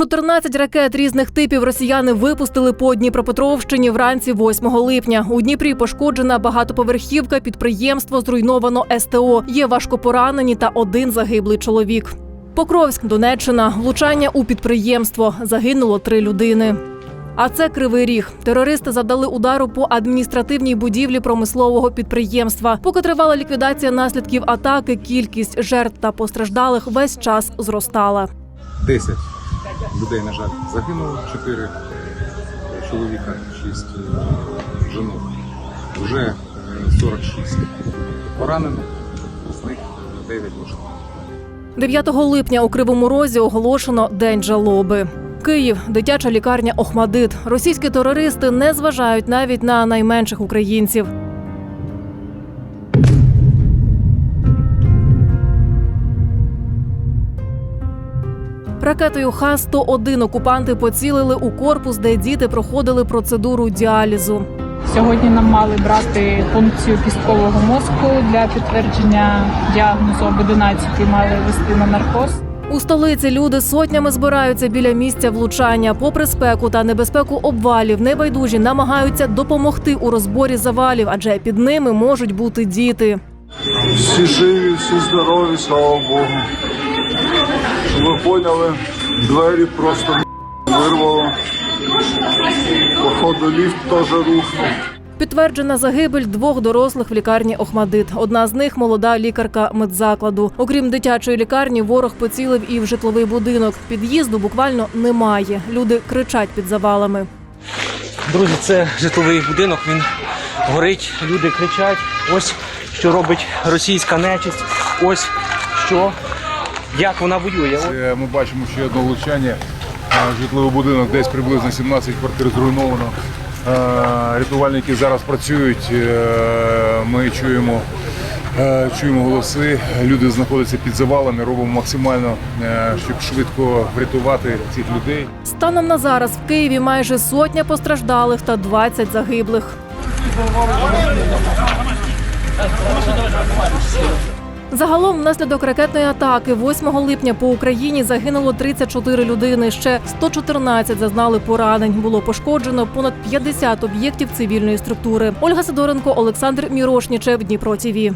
14 ракет різних типів росіяни випустили по Дніпропетровщині вранці 8 липня. У Дніпрі пошкоджена багатоповерхівка, підприємство зруйновано СТО. Є важкопоранені та один загиблий чоловік. Покровськ, Донеччина, влучання у підприємство. Загинуло три людини. А це кривий ріг. Терористи завдали удару по адміністративній будівлі промислового підприємства. Поки тривала ліквідація наслідків атаки, кількість жертв та постраждалих весь час зростала. 10 людей, на жаль, загинуло, 4 чоловіка, 6 жінок. Вже е, 46 поранено, з них 9 лише. 9 липня у Кривому Розі оголошено День жалоби. Київ, дитяча лікарня Охмадит. Російські терористи не зважають навіть на найменших українців. Ракетою Х-101 окупанти поцілили у корпус, де діти проходили процедуру діалізу. Сьогодні нам мали брати функцію кісткового мозку для підтвердження діагнозу об 11 мали вести на наркоз. У столиці люди сотнями збираються біля місця влучання. Попри спеку та небезпеку обвалів, небайдужі намагаються допомогти у розборі завалів, адже під ними можуть бути діти. Всі живі, всі здорові, слава Богу. Щоб ви поняли, двері просто вирвало. Походу ліфт теж рухнув. Підтверджена загибель двох дорослих в лікарні Охмадит. Одна з них молода лікарка медзакладу. Окрім дитячої лікарні, ворог поцілив і в житловий будинок. Під'їзду буквально немає. Люди кричать під завалами. Друзі, це житловий будинок. Він горить, люди кричать. Ось що робить російська нечисть. Ось що як вона воює. Е, Ми бачимо ще одне влучання. Е, Житловий будинок, десь приблизно 17 квартир зруйновано. Е, Рятувальники зараз працюють. Е, Ми чуємо, чуємо голоси. Люди знаходяться під завалами. Робимо максимально, щоб швидко врятувати цих людей. Станом на зараз в Києві майже сотня постраждалих та 20 загиблих. Загалом, внаслідок ракетної атаки 8 липня по Україні загинуло 34 людини. Ще 114 зазнали поранень. Було пошкоджено понад 50 об'єктів цивільної структури. Ольга Сидоренко, Олександр Мірошнічев, Дніпро ТІВІ.